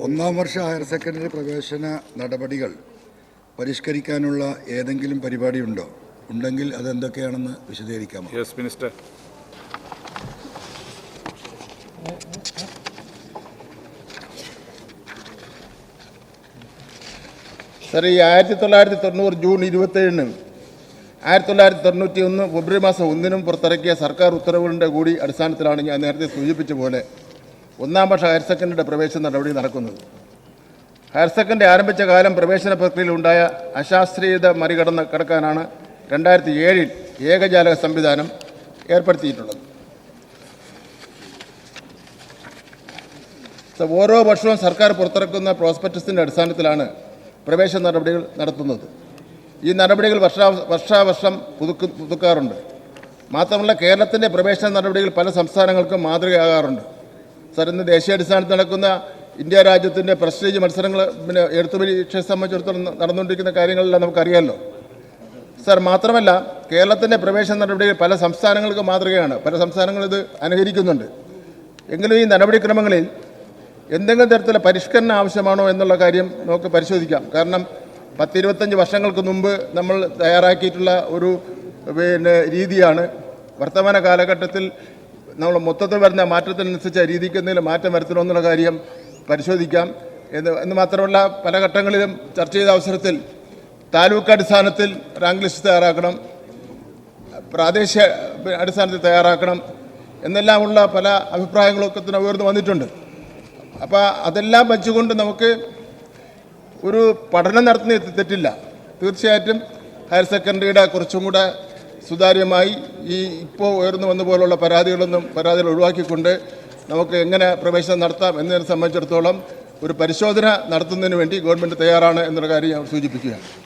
ഒന്നാം വർഷ higher secondary പ്രവേശന നടപടികൾ പരിഷ്കരിക്കാനുള്ള ഏതെങ്കിലും പരിപാടിയുണ്ടോ? ഉണ്ടെങ്കിൽ അതെന്തൊക്കെയാണെന്ന് വിശദീകരിക്കാമോ? യെസ് മിനിസ്റ്റർ സാർ ഈ ആയിരത്തി തൊള്ളായിരത്തി തൊണ്ണൂറ് ജൂൺ ഇരുപത്തേഴിനും ആയിരത്തി തൊള്ളായിരത്തി തൊണ്ണൂറ്റി ഒന്ന് ഫെബ്രുവരി മാസം ഒന്നിനും പുറത്തിറക്കിയ സർക്കാർ ഉത്തരവുകളുടെ കൂടി അടിസ്ഥാനത്തിലാണ് ഞാൻ നേരത്തെ സൂചിപ്പിച്ച പോലെ ഒന്നാം വർഷ ഹയർ സെക്കൻഡറിയുടെ പ്രവേശന നടപടി നടക്കുന്നത്. ഹയർ സെക്കൻഡറി ആരംഭിച്ച കാലം പ്രവേശന പ്രക്രിയയിൽ ഉണ്ടായ അശാസ്ത്രീയത മറികടന്ന് കടക്കാനാണ് രണ്ടായിരത്തി ഏഴിൽ ഏകജാലക സംവിധാനം ഏർപ്പെടുത്തിയിട്ടുള്ളത്. ഓരോ വർഷവും സർക്കാർ പുറത്തിറക്കുന്ന പ്രോസ്പെക്ടസിന്റെ അടിസ്ഥാനത്തിലാണ് പ്രവേശന നടപടികൾ നടത്തുന്നത്. ഈ നടപടികൾ വർഷാ വർഷാവർഷം പുതുക്കു പുതുക്കാറുണ്ട്. മാത്രമല്ല കേരളത്തിന്റെ പ്രവേശന നടപടികൾ പല സംസ്ഥാനങ്ങൾക്കും മാതൃകയാകാറുണ്ട്. സർ ഇന്ന് ദേശീയാടിസ്ഥാനത്തിൽ നടക്കുന്ന ഇന്ത്യ രാജ്യത്തിന്റെ പ്രസ്റ്റേജ് മത്സരങ്ങൾ പിന്നെ എടുത്തു പരീക്ഷയെ സംബന്ധിച്ചിടത്തോളം നടന്നുകൊണ്ടിരിക്കുന്ന കാര്യങ്ങളെല്ലാം നമുക്കറിയാമല്ലോ സാർ മാത്രമല്ല കേരളത്തിന്റെ പ്രവേശന നടപടികൾ പല സംസ്ഥാനങ്ങൾക്ക് മാതൃകയാണ്. പല സംസ്ഥാനങ്ങളും ഇത് അനുകരിക്കുന്നുണ്ട്. എങ്കിലും ഈ നടപടിക്രമങ്ങളിൽ എന്തെങ്കിലും തരത്തിലുള്ള പരിഷ്കരണം ആവശ്യമാണോ എന്നുള്ള കാര്യം നമുക്ക് പരിശോധിക്കാം. കാരണം പത്തിരുപത്തഞ്ച് വർഷങ്ങൾക്ക് മുമ്പ് നമ്മൾ തയ്യാറാക്കിയിട്ടുള്ള ഒരു പിന്നെ രീതിയാണ് വർത്തമാന കാലഘട്ടത്തിൽ നമ്മൾ മൊത്തത്തിൽ വരുന്ന മാറ്റത്തിനനുസരിച്ച് രീതിക്ക് എന്തെങ്കിലും മാറ്റം വരുത്തണോ എന്നുള്ള കാര്യം പരിശോധിക്കാം. എന്ന് എന്ന് മാത്രമല്ല പല ഘട്ടങ്ങളിലും ചർച്ച ചെയ്ത അവസരത്തിൽ താലൂക്ക് അടിസ്ഥാനത്തിൽ റാങ്ക് ലിസ്റ്റ് തയ്യാറാക്കണം. പ്രാദേശിക അടിസ്ഥാനത്തിൽ തയ്യാറാക്കണം. എന്നെല്ലാമുള്ള പല അഭിപ്രായങ്ങളൊക്കെ തന്നെ ഉയർന്നു വന്നിട്ടുണ്ട്. അപ്പോൾ അതെല്ലാം വെച്ചുകൊണ്ട് നമുക്ക് ഒരു പഠനം നടത്തുന്ന തെറ്റില്ല. തീർച്ചയായിട്ടും ഹയർ സെക്കൻഡറിയുടെ കുറച്ചും കൂടെ സുതാര്യമായി ഈ ഇപ്പോൾ ഉയർന്നു വന്ന പോലുള്ള പരാതികളൊന്നും പരാതികൾ ഒഴിവാക്കിക്കൊണ്ട് നമുക്ക് എങ്ങനെ പ്രവേശനം നടത്താം എന്നതിനെ സംബന്ധിച്ചിടത്തോളം ഒരു പരിശോധന നടത്തുന്നതിന് വേണ്ടി ഗവൺമെന്റ് തയ്യാറാണ് എന്നുള്ള കാര്യം ഞാൻ സൂചിപ്പിക്കുകയാണ്.